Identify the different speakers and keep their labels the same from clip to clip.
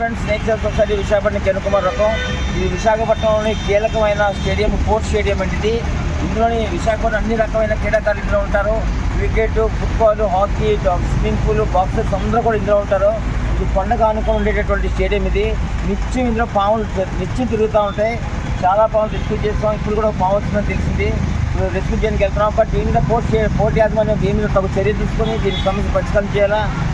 Speaker 1: Friends nature society Visakhapatnam Chennukumar రకం. ఇది విశాఖపట్నంలోని కీలకమైన స్టేడియం స్పోర్ట్స్ స్టేడియం అండి ఇందులోని విశాఖపట్నం అన్ని రకమైన క్రీడాకారులు ఇందులో ఉంటారు. Cricket football hockey swimming pool boxers అందరూ కూడా ఇందులో ఉంటారు. ఇది పండుగ అనుకుని ఉండేటటువంటి స్టేడియం ఇది. నిత్యం ఇందులో పాములు నిత్యం తిరుగుతూ ఉంటాయి. చాలా పాములు రెస్క్యూ చేస్తాం. ఇప్పుడు కూడా పాము వచ్చిందని తెలిసింది. రెస్క్యూ చేయడానికి వెళ్తున్నాం. బట్ దీని మీద పోటీ పోటీ యాజమాన్యం దీని మీద తగు చర్య తీసుకొని దీనికి సమస్య పరిష్కారం చేయాలా?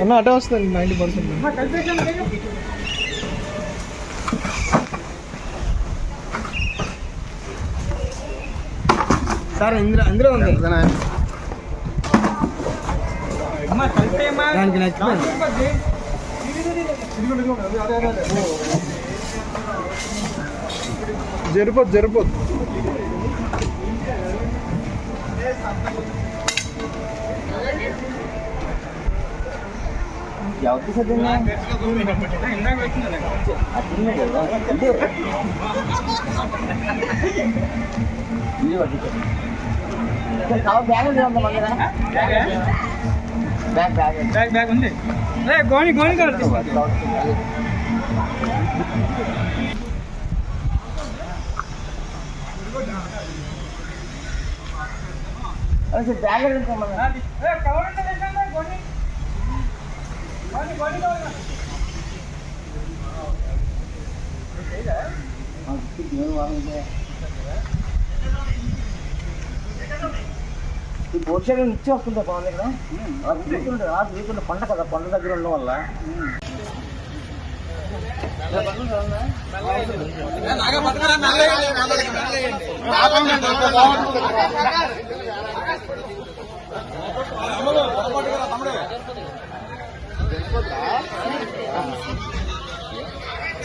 Speaker 2: అన్న అటే వస్తుంది నైంటీ పర్సెంట్ సార్ ఇందులో అందులో ఉంది. దానికి నచ్చిపోయింది జరిపోద్దు జరిపోద్దు.
Speaker 1: ఎవరికి చదివిందా అట్లనే కదా ఇదే. ఇదే పట్టించు. ఇక్కడ కావాలి బ్యాగ్ ఉంది అంత మన ఈ బోర్షాలు నిత్యం వస్తుందా పవన్ దగ్గర తిరుగుతుండే ఆ తిరుగుతుండే పంట కదా పంట దగ్గర ఉండడం వల్ల పట్టేది